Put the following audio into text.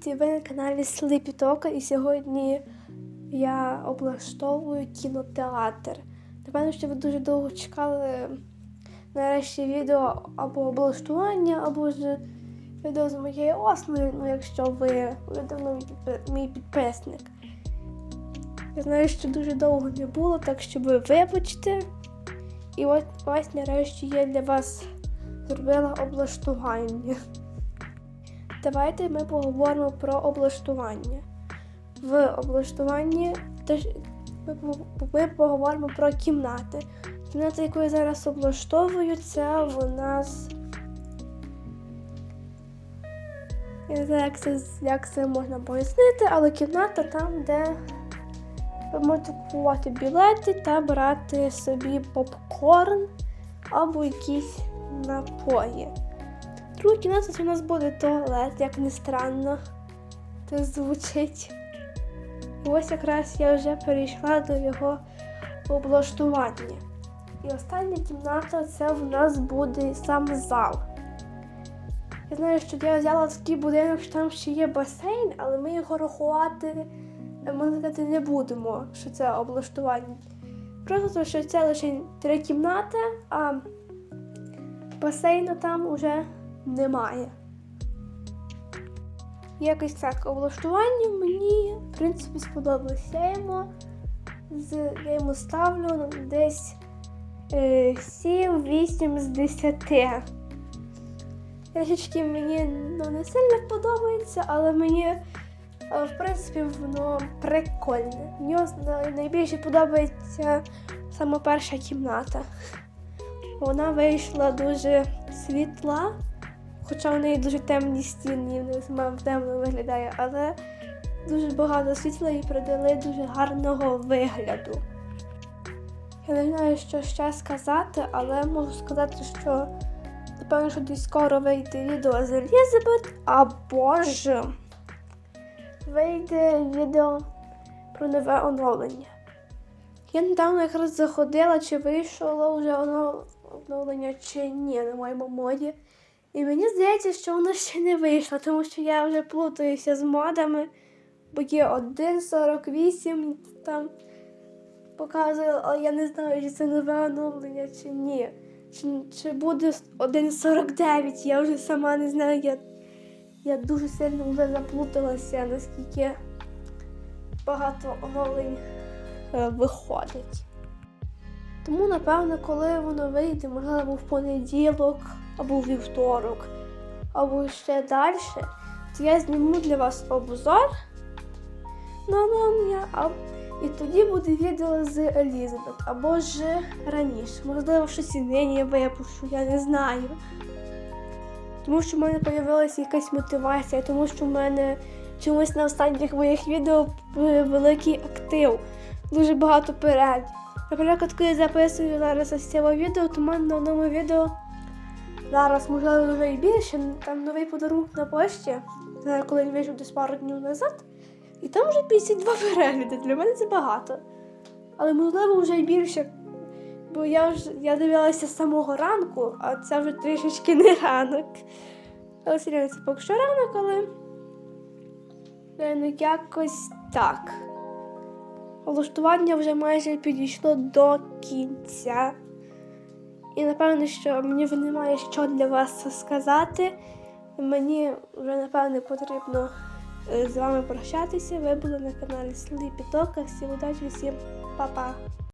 Привіт! Ви на каналі Слипі Тока. І сьогодні я облаштовую кінотеатр. Напевно, що ви дуже довго чекали нарешті відео або облаштування, або ж відео з моєю основою, ну якщо ви, давно мій підписник. Я знаю, що дуже довго не було, так що ви вибачте. І от ось нарешті я для вас зробила облаштування. Давайте ми поговоримо про облаштування. В облаштуванні ми, поговоримо про кімнати. Кімната, яку я зараз облаштовую, це в нас. Я не знаю, як це, як це можна пояснити, але кімната там, де ви можете купувати білети та брати собі попкорн або якісь напої. Друга кімната у нас буде туалет, як не странно. Це звучить. Ось якраз я вже перейшла до його облаштування. І остання кімната це в нас буде сам зал. Я знаю, що я взяла такий будинок, що там ще є басейн, але ми його рахувати, е, можна сказати, не будемо, що це облаштування. Просто що це лише три кімнати, а басейну там уже немає. Якось так облаштування мені, в принципі, сподобалося. Я йому, я йому ставлю десь е, 7-8 з 10. Трішечки мені ну, не сильно подобається, але мені, е, в принципі, воно прикольне. Мені найбільше подобається саме перша кімната. Вона вийшла дуже світла, хоча в неї дуже темні стіни, вона сама темно виглядає, але дуже багато світла і придали дуже гарного вигляду. Я не знаю, що ще сказати, але можу сказати, що напевно, що десь скоро вийде відео з Елізабет, або ж вийде відео про нове оновлення. Я недавно якраз заходила, чи вийшло вже оновлення, чи ні на моєму моді. І мені здається, що воно ще не вийшло, тому що я вже плутаюся з модами, бо є 1.48 там показує, але я не знаю, чи це нове оновлення, чи ні. Чи, чи буде 1.49, я вже сама не знаю, я, я дуже сильно вже заплуталася, наскільки багато оновлень е, виходить. Тому, напевно, коли воно вийде, можливо, в понеділок або в вівторок, або ще далі, то я зніму для вас обзор на оновлення, і тоді буде відео з Елізабет, або ж раніше. Можливо, щось і нині випущу, я не знаю. Тому що в мене з'явилася якась мотивація, тому що в мене чомусь на останніх моїх відео е, великий актив, дуже багато переглядів. Наприклад, коли я записую зараз ось це відео, то в мене на одному відео зараз, можливо, вже і більше. Там новий подарунок на пошті, коли він вийшов десь пару днів назад. І там вже 52 перегляди. Для мене це багато. Але можливо вже й більше. Бо я ж я дивилася з самого ранку, а це вже трішечки не ранок. Але серйозно, це поки що ранок, але е, ну, якось так. Влаштування вже майже підійшло до кінця. І напевно, що мені вже немає що для вас сказати. Мені вже напевне потрібно е, з вами прощатися. Ви були на каналі Сліпі Тока. Всім удачі, всім па-па!